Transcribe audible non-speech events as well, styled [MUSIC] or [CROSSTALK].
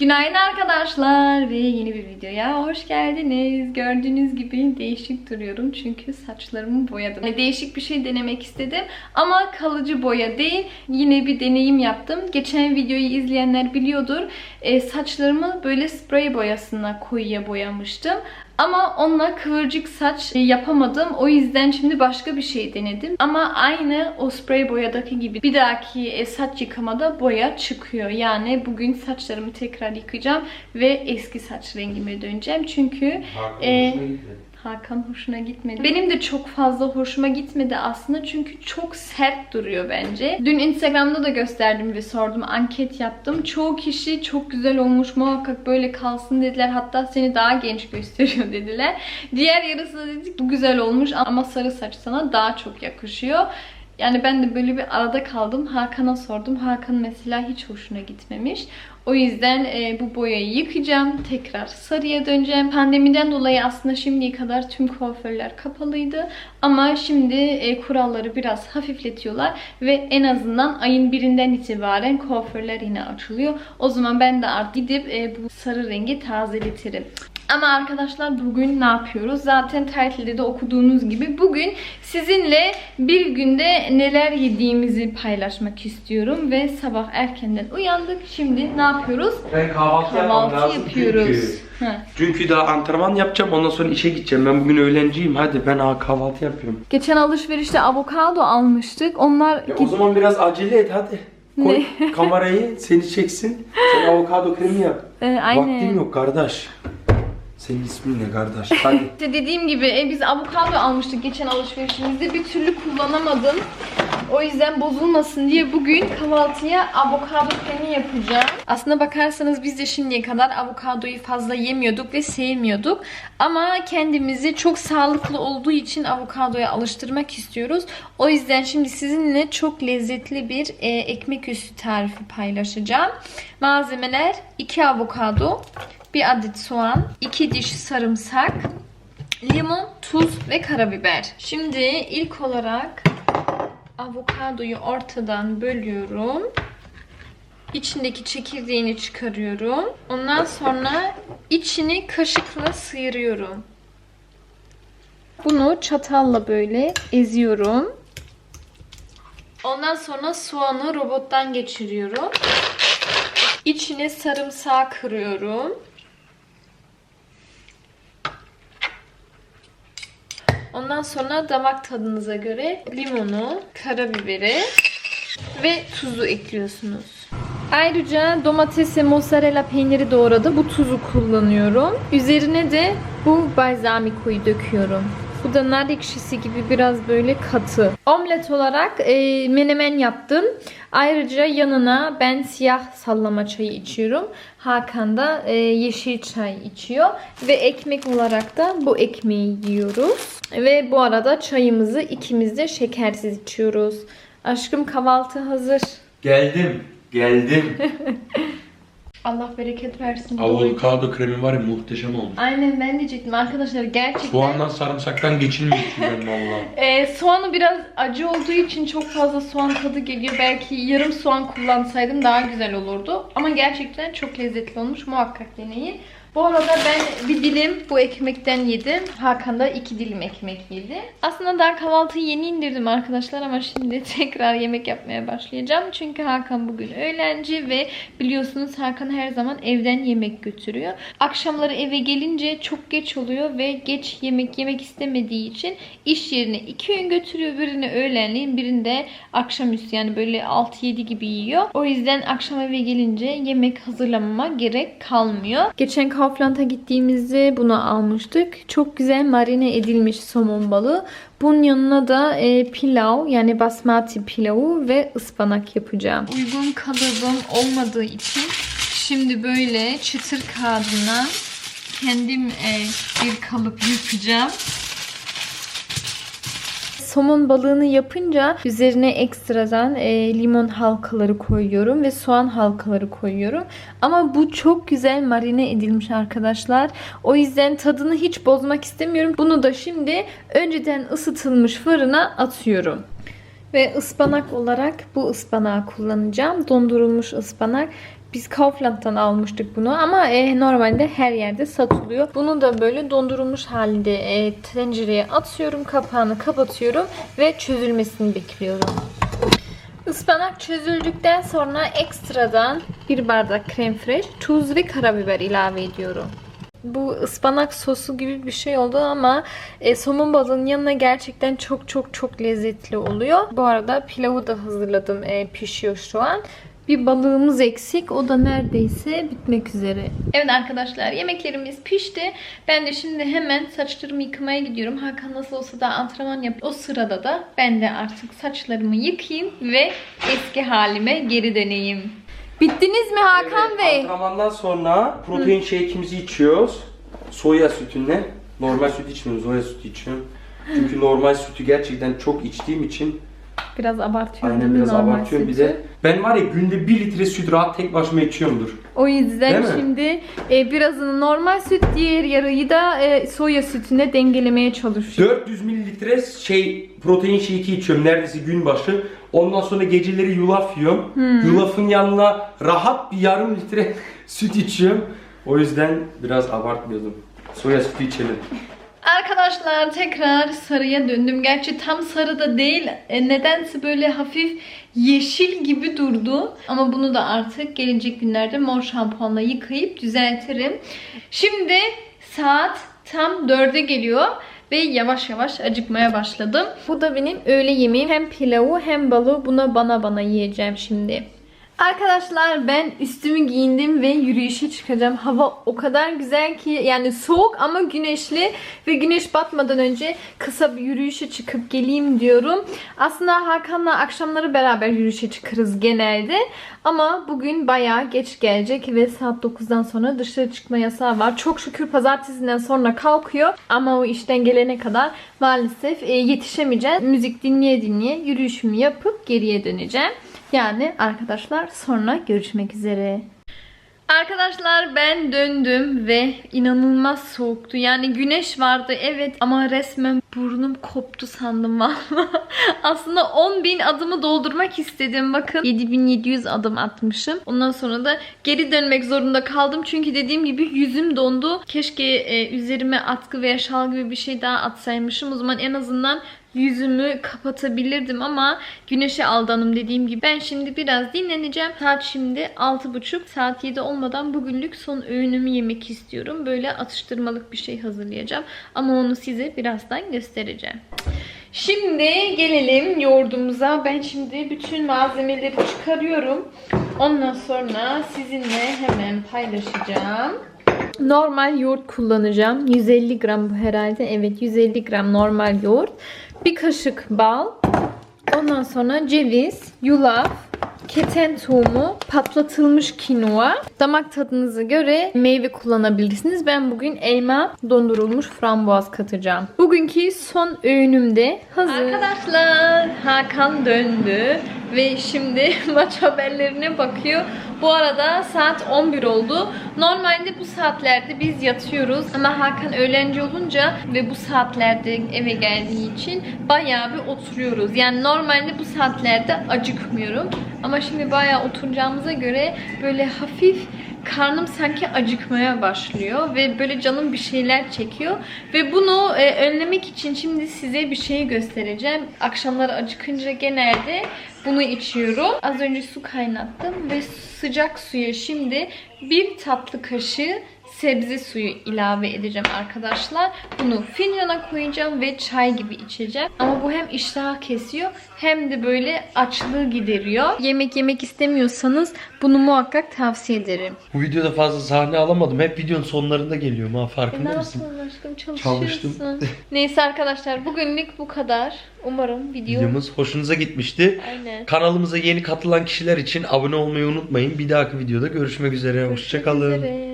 Günaydın arkadaşlar ve yeni bir videoya hoş geldiniz. Gördüğünüz gibi değişik duruyorum çünkü saçlarımı boyadım. Yani değişik bir şey denemek istedim ama kalıcı boya değil. Yine bir deneyim yaptım. Geçen videoyu izleyenler biliyordur. E, saçlarımı böyle sprey boyasına koyuya boyamıştım. Ama onunla kıvırcık saç yapamadım. O yüzden şimdi başka bir şey denedim. Ama aynı o sprey boyadaki gibi bir dahaki e, saç yıkamada boya çıkıyor. Yani bugün saçlarımı tekrar yıkayacağım ve eski saç rengime döneceğim. Çünkü e, Hakan hoşuna gitmedi. Benim de çok fazla hoşuma gitmedi aslında çünkü çok sert duruyor bence. Dün Instagram'da da gösterdim ve sordum, anket yaptım. Çoğu kişi çok güzel olmuş, muhakkak böyle kalsın dediler. Hatta seni daha genç gösteriyor [LAUGHS] dediler. Diğer yarısı da dedi bu güzel olmuş ama sarı saç sana daha çok yakışıyor. Yani ben de böyle bir arada kaldım. Hakan'a sordum. Hakan mesela hiç hoşuna gitmemiş. O yüzden e, bu boyayı yıkayacağım. Tekrar sarıya döneceğim. Pandemiden dolayı aslında şimdiye kadar tüm kuaförler kapalıydı. Ama şimdi e, kuralları biraz hafifletiyorlar. Ve en azından ayın birinden itibaren kuaförler yine açılıyor. O zaman ben de artık gidip e, bu sarı rengi tazeletirim. Ama arkadaşlar bugün ne yapıyoruz? Zaten title'de de okuduğunuz gibi bugün sizinle bir günde neler yediğimizi paylaşmak istiyorum. Ve sabah erkenden uyandık. Şimdi ne yapıyoruz? Ben kahvaltı, Kahvaltı yapıyoruz. çünkü. Çünkü daha antrenman yapacağım ondan sonra işe gideceğim. Ben bugün öğlenciyim. Hadi ben ha kahvaltı yapıyorum. Geçen alışverişte avokado almıştık. Onlar Ya o zaman biraz acele et hadi. Koy kamerayı seni çeksin. Sen avokado kremi yap. [LAUGHS] Ee, aynen. Vaktim yok kardeş. Senin ismin ne kardeş? Hadi. [LAUGHS] İşte dediğim gibi e, biz avokado almıştık geçen alışverişimizde. Bir türlü kullanamadım. O yüzden bozulmasın diye bugün kahvaltıya avokado kremi yapacağım. Aslında bakarsanız biz de şimdiye kadar avokadoyu fazla yemiyorduk ve sevmiyorduk. Ama kendimizi çok sağlıklı olduğu için avokadoya alıştırmak istiyoruz. O yüzden şimdi sizinle çok lezzetli bir e, ekmek üstü tarifi paylaşacağım. Malzemeler 2 avokado, 1 adet soğan, 2 diş sarımsak, limon, tuz ve karabiber. Şimdi ilk olarak avokadoyu ortadan bölüyorum. İçindeki çekirdeğini çıkarıyorum. Ondan sonra içini kaşıkla sıyırıyorum. Bunu çatalla böyle eziyorum. Ondan sonra soğanı robottan geçiriyorum. İçine sarımsağı kırıyorum. Ondan sonra damak tadınıza göre limonu, karabiberi ve tuzu ekliyorsunuz. Ayrıca domates ve mozzarella peyniri doğradı. Bu tuzu kullanıyorum. Üzerine de bu balzamikoyu döküyorum. Bu da nar ekşisi gibi biraz böyle katı. Omlet olarak e, menemen yaptım. Ayrıca yanına ben siyah sallama çayı içiyorum. Hakan da e, yeşil çay içiyor. Ve ekmek olarak da bu ekmeği yiyoruz. Ve bu arada çayımızı ikimiz de şekersiz içiyoruz. Aşkım kahvaltı hazır. Geldim. Geldim. [LAUGHS] Allah bereket versin. avokado kremi var ya muhteşem olmuş. Aynen ben diyecektim arkadaşlar gerçekten. Soğandan sarımsaktan geçilmiyor içinden valla. [LAUGHS] Ee, soğanı biraz acı olduğu için çok fazla soğan tadı geliyor. Belki yarım soğan kullansaydım daha güzel olurdu. Ama gerçekten çok lezzetli olmuş. Muhakkak deneyin. Bu arada ben bir dilim bu ekmekten yedim. Hakan da iki dilim ekmek yedi. Aslında daha kahvaltıyı yeni indirdim arkadaşlar ama şimdi [LAUGHS] tekrar yemek yapmaya başlayacağım. Çünkü Hakan bugün öğlenci ve biliyorsunuz Hakan her zaman evden yemek götürüyor. Akşamları eve gelince çok geç oluyor ve geç yemek yemek istemediği için iş yerine iki öğün götürüyor. Birini öğlenleyin birinde akşamüstü yani böyle 6-7 gibi yiyor. O yüzden akşam eve gelince yemek hazırlamama gerek kalmıyor. Geçen Kaufland'a gittiğimizde bunu almıştık. Çok güzel marine edilmiş somon balığı. Bunun yanına da e, pilav yani basmati pilavı ve ıspanak yapacağım. Uygun kalıbım olmadığı için şimdi böyle çıtır kağıdına kendim e, bir kalıp yapacağım. Somon balığını yapınca üzerine ekstradan e, limon halkaları koyuyorum ve soğan halkaları koyuyorum. Ama bu çok güzel marine edilmiş arkadaşlar. O yüzden tadını hiç bozmak istemiyorum. Bunu da şimdi önceden ısıtılmış fırına atıyorum. Ve ıspanak olarak bu ıspanağı kullanacağım. Dondurulmuş ıspanak. Biz Kaufland'dan almıştık bunu ama e, normalde her yerde satılıyor. Bunu da böyle dondurulmuş halinde e, tencereye atıyorum, kapağını kapatıyorum ve çözülmesini bekliyorum. Ispanak çözüldükten sonra ekstradan bir bardak krem fresh, tuz ve karabiber ilave ediyorum. Bu ıspanak sosu gibi bir şey oldu ama e, somun balığının yanına gerçekten çok çok çok lezzetli oluyor. Bu arada pilavı da hazırladım. E, pişiyor şu an. Bir balığımız eksik. O da neredeyse bitmek üzere. Evet arkadaşlar yemeklerimiz pişti. Ben de şimdi hemen saçlarımı yıkamaya gidiyorum. Hakan nasıl olsa da antrenman yapıyor. O sırada da ben de artık saçlarımı yıkayayım ve eski halime geri döneyim. Bittiniz mi Hakan Evet, Bey? Antrenmandan sonra protein shake'imizi içiyoruz. Soya sütünle. Normal süt içmiyorum, soya sütü içiyorum. Çünkü normal sütü gerçekten çok içtiğim için Biraz abartıyorum aynen biraz normal abartıyorum bir sütü? de. Ben var ya günde 1 litre süt rahat tek başıma içiyorumdur. O yüzden Değil mi? şimdi e, birazını normal süt, diğer yarıyı da e, soya sütüne dengelemeye çalışıyorum. 400 mililitre şey protein shake'i içiyorum neredeyse gün başı. Ondan sonra geceleri yulaf yiyorum. Yulafın yanına rahat bir yarım litre [LAUGHS] süt içiyorum. O yüzden biraz abartmıyordum. Soya sütü içelim. Arkadaşlar tekrar sarıya döndüm. Gerçi tam sarı da değil. E, nedense böyle hafif yeşil gibi durdu. Ama bunu da artık gelecek günlerde mor şampuanla yıkayıp düzeltirim. Şimdi saat tam 4'e geliyor. Ve yavaş yavaş acıkmaya başladım. Bu da benim öğle yemeğim. Hem pilavı hem balığı buna bana bana yiyeceğim şimdi. Arkadaşlar ben üstümü giyindim ve yürüyüşe çıkacağım. Hava o kadar güzel ki yani soğuk ama güneşli ve güneş batmadan önce kısa bir yürüyüşe çıkıp geleyim diyorum. Aslında Hakan'la akşamları beraber yürüyüşe çıkarız genelde. Ama bugün bayağı geç gelecek ve saat 9'dan sonra dışarı çıkma yasağı var. Çok şükür pazartesinden sonra kalkıyor. Ama o işten gelene kadar maalesef e, yetişemeyeceğim. Müzik dinleye dinleye yürüyüşümü yapıp geriye döneceğim. Yani arkadaşlar sonra görüşmek üzere. Arkadaşlar ben döndüm ve inanılmaz soğuktu. Yani güneş vardı evet ama resmen burnum koptu sandım valla. [LAUGHS] Aslında 10.000 adımı doldurmak istedim. Bakın 7700 adım atmışım. Ondan sonra da geri dönmek zorunda kaldım. Çünkü dediğim gibi yüzüm dondu. Keşke e, üzerime atkı veya şal gibi bir şey daha atsaymışım. O zaman en azından yüzümü kapatabilirdim ama güneşe aldanım dediğim gibi. Ben şimdi biraz dinleneceğim. Saat şimdi 6.30. Saat 7 olmadan bugünlük son öğünümü yemek istiyorum. Böyle atıştırmalık bir şey hazırlayacağım. Ama onu size birazdan göstereceğim. Şimdi gelelim yoğurdumuza. Ben şimdi bütün malzemeleri çıkarıyorum. Ondan sonra sizinle hemen paylaşacağım. Normal yoğurt kullanacağım. 150 gram bu herhalde. Evet 150 gram normal yoğurt. Bir kaşık bal. Ondan sonra ceviz, yulaf, keten tohumu, patlatılmış kinoa. Damak tadınıza göre meyve kullanabilirsiniz. Ben bugün elma, dondurulmuş frambuaz katacağım. Bugünkü son öğünümde hazır. Arkadaşlar Hakan döndü ve şimdi [LAUGHS] maç haberlerine bakıyor. Bu arada saat 11 oldu. Normalde bu saatlerde biz yatıyoruz ama Hakan öğlenci olunca ve bu saatlerde eve geldiği için bayağı bir oturuyoruz. Yani normalde bu saatlerde acıkmıyorum. Ama şimdi bayağı oturacağımıza göre böyle hafif karnım sanki acıkmaya başlıyor ve böyle canım bir şeyler çekiyor ve bunu e, önlemek için şimdi size bir şey göstereceğim. Akşamları acıkınca genelde bunu içiyorum. Az önce su kaynattım ve sıcak suya şimdi bir tatlı kaşığı sebze suyu ilave edeceğim arkadaşlar. Bunu fincana koyacağım ve çay gibi içeceğim. Ama bu hem iştahı kesiyor hem de böyle açlığı gideriyor. Yemek yemek istemiyorsanız bunu muhakkak tavsiye ederim. Bu videoda fazla sahne alamadım. Hep videonun sonlarında geliyorum ha E, farkında ne mısın? yapalım aşkım çalışıyorsun. Çalıştım. Neyse arkadaşlar bugünlük bu kadar. Umarım video... Videomuz hoşunuza gitmişti. Aynen. Kanalımıza yeni katılan kişiler için abone olmayı unutmayın. Bir dahaki videoda görüşmek üzere. Hoşçakalın. üzere.